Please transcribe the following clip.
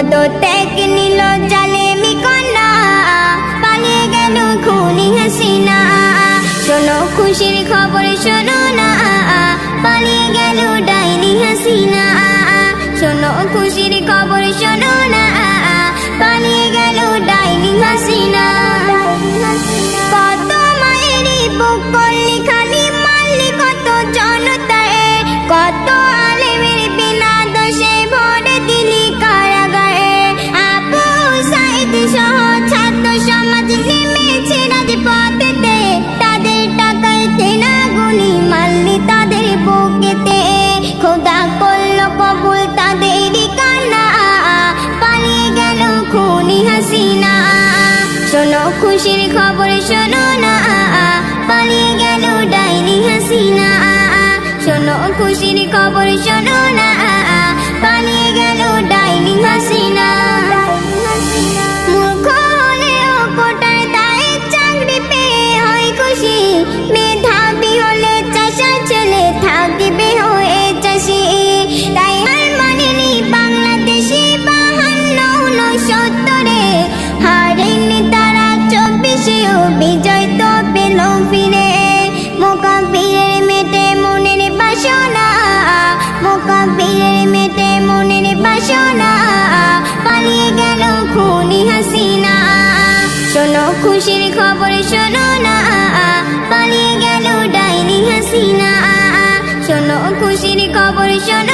পদত্যাগ নিল জালেমি কন্যা। পালিয়ে গেল খুনি হাসিনা। শোনো খুশির খবর শোনো না। পালিয়ে গেল ডাইনি হাসিনা। শোনো খুশির খবর শোনো না। পালিয়ে গেল ডাইনি হাসিনা। কত মায়েরই বুক খুশির খবর শোনো না। পালিয়ে গেল ডাইনি হাসিনা। শোনো খুশির খবর শোনো না। সেও বিজয় তো পেল ফিরে মোকাবিলের মেটে মনের বাসনা। মোকাবিলের মেটে মনের বাসনা। পালিয়ে গেল খুনি হাসিনা। শোনো খুশির খবর, শোনো না। পালিয়ে গেল ডাইনি হাসিনা। শোনো খুশির খবর, শোনো